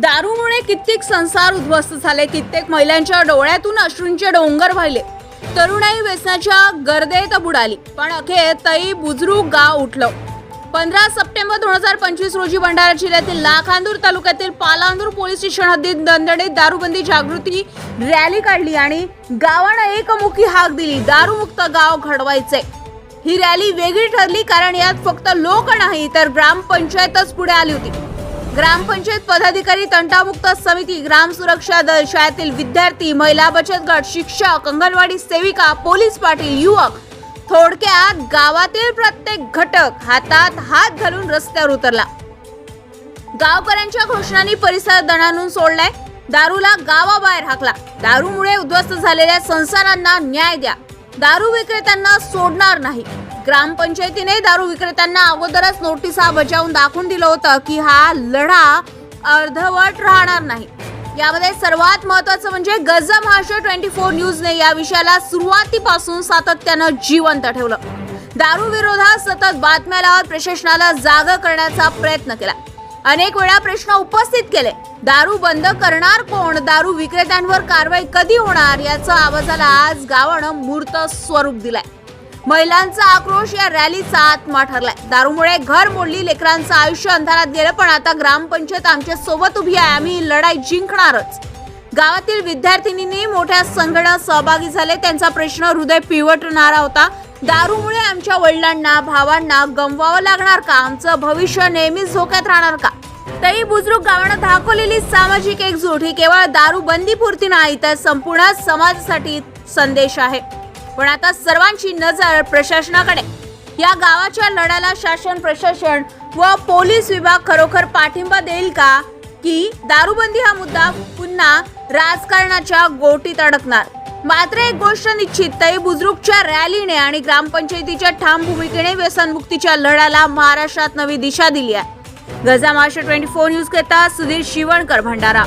दारूमुळे कित्येक संसार उद्ध्वस्त झाले. कित्येक महिलांच्या डोळ्यातून अश्रूंचे डोंगर वाहिले. तरुणाई व्यसनाच्या गर्देत बुडाली. पण अखेर तई बुजरुक गाव उठलं. पंधरा सप्टेंबर दोन हजार पंचवीस रोजी भंडारा जिल्ह्यातील लाखांदूर तालुक्यातील पालांदूर पोलीस स्टेशन हद्दीत दणदणीत दारूबंदी जागृती रॅली काढली आणि गावानं एकमुखी हाक दिली. दारूमुक्त गाव घडवायचे. ही रॅली वेगळी ठरली कारण यात फक्त लोक नाही तर ग्रामपंचायतच पुढे आली होती. ग्रामपंचायत पदाधिकारी तंटामुक्त समिती ग्राम सुरक्षा दल शाळेतील विद्यार्थी महिला बचत गट शिक्षक अंगणवाडी सेविका पोलीस पाटील युवक. थोडक्यात गावातील प्रत्येक घटक हातात हात घालून रस्त्यावर उतरला. गावकऱ्यांच्या घोषणांनी परिसर दणानून सोडलाय. दारूला गावाबाहेर हाकला. दारूमुळे उद्ध्वस्त झालेल्या संसारांना न्याय द्या. दारू विक्रेत्यांना सोडणार नाही. ग्रामपंचायतीने दारू विक्रेत्यांना अगोदरच नोटिसा बजावून दाखवून दिलं होतं की हा लढा अर्धवट राहणार नाही. यामध्ये सर्वात महत्वाचं म्हणजे गजा महाशय ट्वेंटी फोर न्यूजने या विषयाला सुरुवातीपासून सातत्यानं जिवंत ठेवलं. दारू विरोधात सतत बातम्या लावत प्रशासनाला जाग करण्याचा प्रयत्न केला. अनेक वेळा प्रश्न उपस्थित केले. दारू बंद करणार कोण? दारू विक्रेत्यांवर कारवाई कधी होणार? याचं आवाजाला आज गावानं मूर्त स्वरूप दिलाय. महिलांचा आक्रोश या रॅलीचा आत्मा ठरलाय. दारूमुळे घर मोडली लेकरांचं आयुष्य अंधारात गेलं पण आता ग्रामपंचायत आमच्यासोबत उभी आहे. आम्ही लढाई जिंकणारच. गावातील विद्यार्थिनींनी मोठ्या संघटना सहभागी झाले. त्यांचा प्रश्न हृदय पिवटणारा होता. दारूमुळे आमच्या वडिलांना भावांना गमवावं लागणार का? आमचं भविष्य नेहमीच धोक्यात राहणार का? तरी बुजुर्ग गावानं दाखवलेली सामाजिक एकजूट ही केवळ दारू बंदी पुरती नाही तर संपूर्ण समाजासाठी संदेश आहे. पण आता सर्वांची नजर प्रशासनाकडे. या गावाच्या लढ्याला शासन प्रशासन व पोलीस विभाग खरोखर पाठिंबा देईल का? की दारूबंदी हा मुद्दा पुन्हा राजकारणाच्या गोटीत अडकणार. मात्र एक गोष्ट निश्चित तई बुजुर्गच्या रॅलीने आणि ग्रामपंचायतीच्या ठाम भूमिकेने व्यसनमुक्तीच्या लढ्याला महाराष्ट्रात नवी दिशा दिली आहे. गजा महाराष्ट्र ट्वेंटी फोर न्यूज करता सुधीर शिवणकर भंडारा.